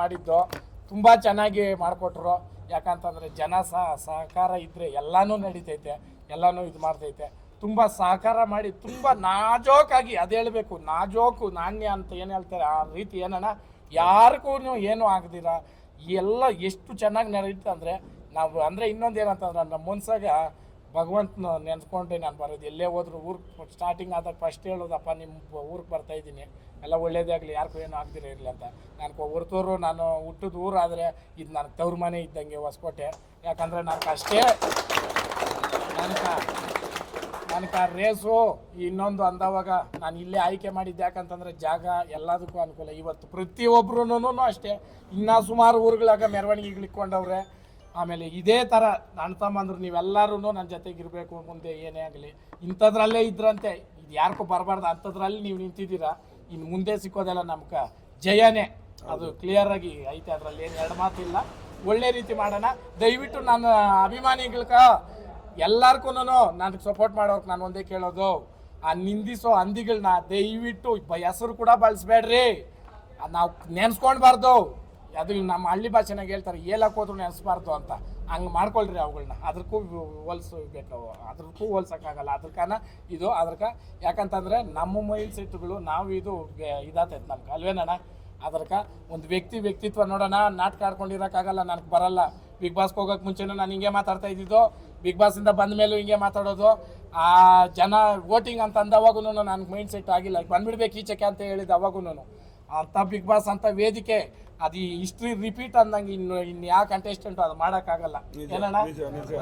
ಮಾಡಿದ್ದು, ತುಂಬಾ ಚೆನ್ನಾಗಿ ಮಾಡಿಕೊಟ್ರು. ಯಾಕಂತಂದ್ರೆ ಜನ ಸಹ ಸಹಕಾರ ಇದ್ರೆ ಎಲ್ಲನೂ ನಡೀತೈತೆ, ಎಲ್ಲನೂ ಇದು ಮಾಡ್ತೈತೆ. ತುಂಬಾ ಸಹಕಾರ ಮಾಡಿ, ತುಂಬಾ ನಾಜೋಕಾಗಿ ಅದು ಹೇಳಬೇಕು. ನಾಜೋಕು, ನಾಣ್ಯ ಅಂತ ಏನು ಹೇಳ್ತಾರೆ, ಆ ರೀತಿ ಏನನ ಯಾರಿಗೂ ಏನು ಆಗದಿರ. ಎಲ್ಲ ಎಷ್ಟು ಚೆನ್ನಾಗಿ ನಡೀತಂದರೆ, ನಾವು ಅಂದ್ರೆ ಇನ್ನೊಂದು ಏನಂತಂದ್ರೆ, ನಮ್ಮ ಮನ್ಸಾಗ ಭಗವಂತನ ನೆನ್ಸ್ಕೊಂಡೆ ನಾನು ಬರೋದು. ಎಲ್ಲೇ ಹೋದ್ರು ಊರಿಗೆ ಸ್ಟಾರ್ಟಿಂಗ್ ಆದಾಗ ಫಸ್ಟ್ ಹೇಳೋದಪ್ಪ ನಿಮ್ಮ ಊರಿಗೆ ಬರ್ತಾ ಇದ್ದೀನಿ. ಎಲ್ಲ ಒಳ್ಳೇದಾಗಲಿ ಯಾರಿಗೂ ಏನೂ ಆಗದಿರ ಇರಲಿ ಅಂತ. ನಾನು ಹೊರತೂರು ನಾನು ಹುಟ್ಟಿದ ಊರು, ಆದರೆ ಇದು ನನಗೆ ತವ್ರ ಮನೆ ಇದ್ದಂಗೆ ಹೊಸಕೋಟೆ. ಯಾಕಂದರೆ ನನಗೆ ಅಷ್ಟೇ ನನಗೆ ನನಗೆ ಆ ರೇಸು, ಇನ್ನೊಂದು ಅಂದವಾಗ ನಾನು ಇಲ್ಲೇ ಆಯ್ಕೆ ಮಾಡಿದ್ದು. ಯಾಕಂತಂದ್ರೆ ಜಾಗ ಎಲ್ಲದಕ್ಕೂ ಅನುಕೂಲ. ಇವತ್ತು ಪ್ರತಿಯೊಬ್ಬರೂ ಅಷ್ಟೇ. ಇನ್ನೂ ಸುಮಾರು ಊರುಗಳಾಗ ಮೆರವಣಿಗೆಗಳು ಇಟ್ಕೊಂಡವ್ರೆ ಆಮೇಲೆ ಇದೇ ಥರ ನನ್ನ ತಮ್ಮಂದ್ರು ನೀವೆಲ್ಲರೂ ನನ್ನ ಜೊತೆಗೆ ಇರಬೇಕು ಮುಂದೆ ಏನೇ ಆಗಲಿ, ಇಂಥದ್ರಲ್ಲೇ ಇದ್ರಂತೆ. ಇದು ಯಾರಿಗೂ ಬರಬಾರ್ದು, ಅಂಥದ್ರಲ್ಲಿ ನೀವು ನಿಂತಿದ್ದೀರಾ. ಇನ್ನು ಮುಂದೆ ಸಿಕ್ಕೋದೆಲ್ಲ ನಮ್ಗೆ ಜಯನೇ. ಅದು ಕ್ಲಿಯರ್ ಆಗಿ ಐತೆ, ಅದರಲ್ಲಿ ಏನು ಎರಡು ಮಾತಿಲ್ಲ ಒಳ್ಳೆ ರೀತಿ ಮಾಡೋಣ. ದಯವಿಟ್ಟು ನನ್ನ ಅಭಿಮಾನಿಗಳ್ಕ ಎಲ್ಲಾರ್ಗುನು ನನಗೆ ಸಪೋರ್ಟ್ ಮಾಡೋಕೆ ನಾನು ಒಂದೇ ಕೇಳೋದು. ಆ ನಿಂದಿಸೋ ಹಂದಿಗಳನ್ನ ದಯವಿಟ್ಟು ಹೆಸರು ಕೂಡ ಬಳಸ್ಬೇಡ್ರಿ. ನಾವು ನೆನ್ಸ್ಕೊಳ್ಬಾರ್ದು ಅದು ನಮ್ಮ ಹಳ್ಳಿ ಭಾಷೆನಾಗ ಹೇಳ್ತಾರೆ, ಏಲಕ್ಕೆ ಹೋದ್ರು ನೆನೆಸ್ಬಾರ್ದು ಅಂತ. ಹಂಗೆ ಮಾಡ್ಕೊಳ್ರಿ ಅವುಗಳನ್ನ ಅದಕ್ಕೂ ಹೋಲಿಸ್ಬೇಕು ಅದಕ್ಕೂ ಹೋಲ್ಸೋಕ್ಕಾಗಲ್ಲ. ಅದಕ್ಕನ ಇದು ಅದಕ್ಕೆ ಯಾಕಂತಂದ್ರೆ ನಮ್ಮ ಮೈಂಡ್ ಸೆಟ್ಗಳು ನಾವು ಇದು ಇದಾತೈತೆ ನಮ್ಗೆ. ಅಲ್ವೇನಣ್ಣ ಅದಕ್ಕೆ ಒಂದು ವ್ಯಕ್ತಿ ವ್ಯಕ್ತಿತ್ವ ನೋಡೋಣ, ನಾಟಕ ಆಡ್ಕೊಂಡಿರೋಕ್ಕಾಗಲ್ಲ, ನನಗೆ ಬರಲ್ಲ. ಬಿಗ್ ಬಾಸ್ಗೆ ಹೋಗೋಕೆ ಮುಂಚೆನೂ ನಾನು ಹಿಂಗೆ ಮಾತಾಡ್ತಾ ಇದ್ದಿದ್ದು. ಬಿಗ್ ಬಾಸಿಂದ ಬಂದ ಮೇಲೂ ಹಿಂಗೆ ಮಾತಾಡೋದು. ಆ ಜನ ವೋಟಿಂಗ್ ಅಂತ ಅಂದವಾಗೂ ನನಗೆ ಮೈಂಡ್ ಸೆಟ್ ಆಗಿಲ್ಲ. ಬಂದ್ಬಿಡ್ಬೇಕು ಈಚೆಗೆ ಅಂತ ಹೇಳಿದ್ದು ಅವಾಗೂ ಅಂತ ಬಿಗ್ ಬಾಸ್ ಅಂತ ವೇದಿಕೆ ಅದು ಹಿಸ್ಟ್ರಿ ರಿಪೀಟ್ ಅಂದಂಗೆ ಇನ್ನು ಇನ್ನು ಯಾವ ಕಂಟೆಸ್ಟೆಂಟ್ ಅದು ಮಾಡೋಕ್ಕಾಗಲ್ಲ. ಏನಣ್ಣ?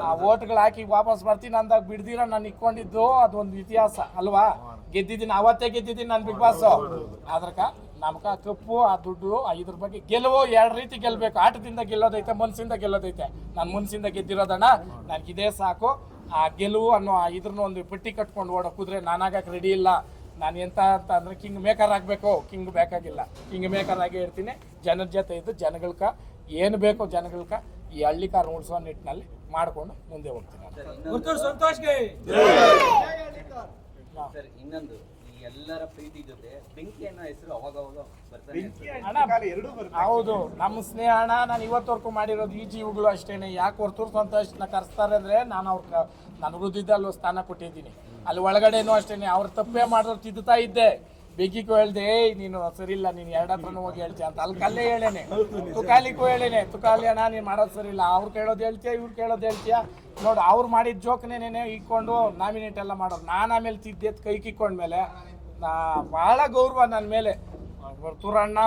ಆ ಓಟ್ಗಳು ಹಾಕಿ ವಾಪಸ್ ಬರ್ತೀನಿ ಅಂದಾಗ ಬಿಡ್ದಿರ ನಾನು ಇಟ್ಕೊಂಡಿದ್ದು? ಅದೊಂದು ಇತಿಹಾಸ ಅಲ್ವಾ? ಗೆದ್ದಿದ್ದೀನಿ ಅವತ್ತೇ ಗೆದ್ದಿದ್ದೀನಿ ನಾನು ಬಿಗ್ ಬಾಸ್ ಅದ್ರಕ ನಮ್ಗೆ ಕಪ್ಪು ಆ ದುಡ್ಡು ಇದ್ರ ಬಗ್ಗೆ ಗೆಲುವು ಎರಡು ರೀತಿ ಗೆಲ್ಬೇಕು. ಆಟದಿಂದ ಗೆಲ್ಲೋದೈತೆ ಮನ್ಸಿಂದ ಗೆಲ್ಲೋದೈತೆ. ನಾನು ಮನ್ಸಿಂದ ಗೆದ್ದಿರೋದಣ್ಣ ನನ್ಗೆ ಇದೇ ಸಾಕು. ಆ ಗೆಲುವು ಅನ್ನೋ ಇದ್ರನ್ನ ಒಂದು ಪಟ್ಟಿ ಕಟ್ಕೊಂಡು ಓಡೋ ಕುದುರೆ ನಾನಾಗಕ್ಕೆ ರೆಡಿ ಇಲ್ಲ. ನಾನು ಎಂತ ಅಂತ ಅಂದ್ರೆ ಕಿಂಗ್ ಮೇಕರ್ ಆಗಬೇಕು ಕಿಂಗ್ ಬೇಕಾಗಿಲ್ಲ. ಕಿಂಗ್ ಮೇಕರ್ ಆಗಿ ಇರ್ತೀನಿ. ಜನರ ಜೊತೆ ಇದ್ದು ಜನಗಳ್ಕ ಏನು ಬೇಕೋ ಜನಗಳ್ಕ ಈ ಹಳ್ಳಿ ಕಾರ್ ಉಳಿಸೋ ನಿಟ್ಟಿನಲ್ಲಿ ಮಾಡ್ಕೊಂಡು ಮುಂದೆ ಹೋಗ್ತೀನಿ. ಸರ್ ಇನ್ನೊಂದು. ಎಲ್ಲರ ಪ್ರೀತಿ ಜೊತೆ ಬೆಂಕಿ ಅನ್ನೋ ಹೆಸರು ಅವಾಗ ಅವಾಗ ಬರ್ತಾನೆ ಇರ್ತದೆ. ಅಣ್ಣ ಹೌದು ನಮ್ಮ ಸ್ನೇಹ ಅಣ್ಣ ನಾನು ಇವತ್ತವರೆಗೂ ಮಾಡಿರೋದು ಈ ಜೀವಗಳು ಅಷ್ಟೇನೆ. ಯಾಕೆ ಹೊರ್ತೂರು ಸಂತೋಷನ ಕರೆಸ್ತಾರೆ ಅಂದ್ರೆ ನಾನು ಅವ್ರ ನಾನು ವೃದ್ಧಿದಲ್ಲಿ ಸ್ಥಾನ ಕೊಟ್ಟಿದ್ದೀನಿ. ಅಲ್ಲಿ ಒಳಗಡೆನೂ ಅಷ್ಟೇನೆ ಅವ್ರ ತಪ್ಪೇ ಮಾಡಿದ್ರು ತಿದ್ದುತ್ತಾ ಇದ್ದೆ. ಬೆಗ್ಗಿಗೂ ಹೇಳ್ದೆ ಏಯ್ ನೀನು ಸರಿ ಇಲ್ಲ ನೀನು ಎರಡ ಹತ್ರನೂ ಹೋಗಿ ಹೇಳ್ತೀಯ ಅಂತ. ಅಲ್ಲಿ ಕಲ್ಲೇ ಹೇಳೇನೆ. ತುಕಾಲಿಕ್ಕೂ ಹೇಳೇನೆ ತುಕಾಲಿ ಅಣ್ಣ ನೀನು ಮಾಡೋದು ಸರಿ ಇಲ್ಲ ಅವ್ರು ಕೇಳೋದು ಹೇಳ್ತೀಯ ಇವ್ರು ಕೇಳೋದು ಹೇಳ್ತೀಯ? ನೋಡು ಅವ್ರು ಮಾಡಿದ ಜೋಕ್ನೇನೆ ಇಕ್ಕೊಂಡು ನಾಮಿನೇಟ್ ಎಲ್ಲ ಮಾಡೋರು. ನಾನು ಆಮೇಲೆ ತಿದ್ದೆತ್ ಕೈ ಕಿಕ್ಕೊಂಡ್ಮೇಲೆ ನಾ ಭಾಳ ಗೌರವ ನನ್ನ ಮೇಲೆ. ಹೊರ್ತೂರಣ್ಣ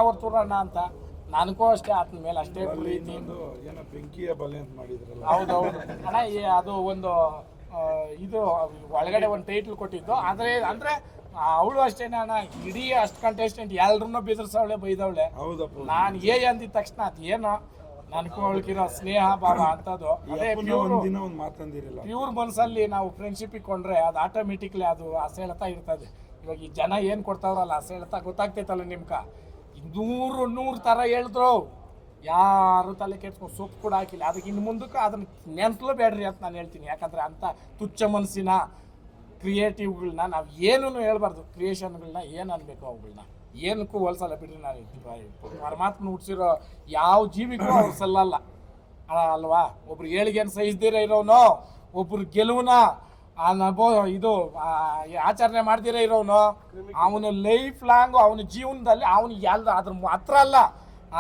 ಅಣ್ಣ ಅಂತ. ನನಗೂ ಅಷ್ಟೇ ಆತನ ಮೇಲೆ ಅಷ್ಟೇ ಪ್ರೀತಿ. ಏನೋ ಬೆಂಕಿಯ ಬಲೆ ಅಂತ ಮಾಡಿದ್ರಲ್ಲ. ಹೌದೌದು. ಅಣ್ಣ ಈ ಅದು ಒಂದು ಇದು ಒಳಗಡೆ ಒಂದು ಟೈಟ್ಲ್ ಕೊಟ್ಟಿದ್ದು. ಆದರೆ ಅಂದ್ರೆ ಅವಳು ಅಷ್ಟೇನೆ ಅಣ್ಣ. ಇಡೀ ಅಷ್ಟು ಕಂಟೆಸ್ಟೆಂಟ್ ಎಲ್ಲರನ್ನೂ ಬೆದರ್ಸವಳೆ ಬೈದವಳೆ. ಹೌದಪ್ಪ. ನಾನು ಏ ಅಂದಿದ ತಕ್ಷಣ ಅದು ಏನು? ನನಗೂ ಅವಳಿಗಿರೋ ಸ್ನೇಹ ಭಾವ ಅಂತದ್ದು ಅದೇ ಪ್ಯೂರ್ ಮನಸ್ಸಲ್ಲಿ ನಾವು ಫ್ರೆಂಡ್ಶಿಪ್ ಇಕ್ಕೊಂಡ್ರೆ ಅದು ಆಟೋಮೆಟಿಕ್ಲಿ ಅದು ಅಸೆಳ್ತಾ ಇರ್ತದೆ. ಇವಾಗ ಈ ಜನ ಏನು ಕೊಡ್ತಾವ್ರಲ್ಲ ಅಸೆಳ್ತಾ ಗೊತ್ತಾಗ್ತೈತಲ್ಲ ನಿಮ್ಕ ನೂರು ನೂರು ಥರ ಹೇಳಿದ್ರು. ಯಾರು ತಲೆ ಕೆಡ್ಸ್ಕೊಂಡು ಸೊಪ್ಪು ಕೂಡ ಹಾಕಿಲ್ಲ. ಅದಕ್ಕೆ ಇನ್ನು ಮುಂದಕ್ಕೆ ಅದನ್ನ ನೆನ್ಸ್ಲೂ ಬೇಡ್ರಿ ಅಂತ ನಾನು ಹೇಳ್ತೀನಿ. ಯಾಕಂದ್ರೆ ಅಂತ ತುಚ್ಛ ಮನಸ್ಸಿನ ಕ್ರಿಯೇಟಿವ್ಗಳನ್ನ ನಾವು ಏನೂ ಹೇಳ್ಬಾರ್ದು. ಕ್ರಿಯೇಷನ್ಗಳನ್ನ ಏನು ಅನ್ಬೇಕು ಅವುಗಳನ್ನ ಏನಕ್ಕೂ ಹೋಲ್ಸಲ್ಲ ಬಿಡ್ರಿ ನಾನು ಪರಮಾತ್ಮನ ಹುಟ್ಟಿಸಿರೋ ಯಾವ ಜೀವಿಗೂ ಅವ್ರು ಸಲ್ಲಲ್ಲ. ಅಲ್ವಾ? ಒಬ್ರು ಏಳಿಗೆಯನ್ನು ಸಹಿಸ್ದಿರ ಇರೋನು, ಒಬ್ರು ಗೆಲುವನ ನಭೋ ಇದು ಆಚರಣೆ ಮಾಡ್ದಿರ ಇರೋನು? ಅವನು ಲೈಫ್ ಲಾಂಗ್ ಅವನ ಜೀವನದಲ್ಲಿ ಅವನು ಎಲ್ಲ ಅದ್ರ ಹತ್ರ ಅಲ್ಲ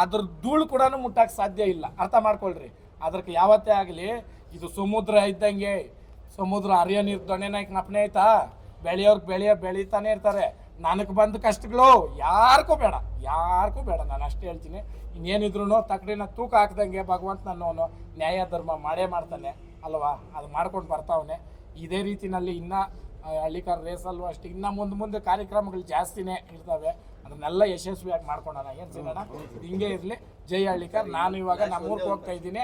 ಅದ್ರ ಧೂಳು ಕೂಡ ಮುಟ್ಟಕ್ಕೆ ಸಾಧ್ಯ ಇಲ್ಲ. ಅರ್ಥ ಮಾಡ್ಕೊಳ್ರಿ. ಅದಕ್ಕೆ ಯಾವತ್ತೇ ಆಗಲಿ, ಇದು ಸಮುದ್ರ ಇದ್ದಂಗೆ, ಸಮುದ್ರ ಹರಿಯೋ ನೀರು ದೊಣ್ಣೆನಾಯ್ಕ ನಪ್ಪನೆ ಆಯ್ತಾ? ಬೆಳೆಯೋರ್ಗೆ ಬೆಳೆಯೋ, ಬೆಳೀತಾನೆ ಇರ್ತಾರೆ. ನನಗೆ ಬಂದ ಕಷ್ಟಗಳು ಯಾರಿಗೂ ಬೇಡ ಯಾರಿಗೂ ಬೇಡ. ನಾನು ಅಷ್ಟೇ ಹೇಳ್ತೀನಿ. ಇನ್ನೇನಿದ್ರು ತಕಡಿನ ತೂಕ ಹಾಕ್ದಂಗೆ ಭಗವಂತ ನನ್ನವನು ನ್ಯಾಯ ಧರ್ಮ ಮಾಡೇ ಮಾಡ್ತಾನೆ, ಅಲ್ವಾ? ಅದು ಮಾಡ್ಕೊಂಡು ಬರ್ತಾವನೆ. ಇದೇ ರೀತಿನಲ್ಲಿ ಇನ್ನ ಹಳ್ಳಿಕಾರ ರೇಸಲ್ಲೂ ಅಷ್ಟೇ, ಇನ್ನ ಮುಂದೆ ಮುಂದೆ ಕಾರ್ಯಕ್ರಮಗಳು ಜಾಸ್ತಿನೇ ಇರ್ತವೆ. ಅದನ್ನೆಲ್ಲ ಯಶಸ್ವಿಯಾಗಿ ಮಾಡ್ಕೊಳ್ಳೋಣ ಏನು ಸಿಗೋಣ? ಹಿಂಗೆ ಇರಲಿ. ಜೈ ಹಳ್ಳಿಕಾರ್. ನಾನು ಇವಾಗ ನಮ್ಮೂರ್ಗೆ ಹೋಗ್ತಾ ಇದ್ದೀನಿ.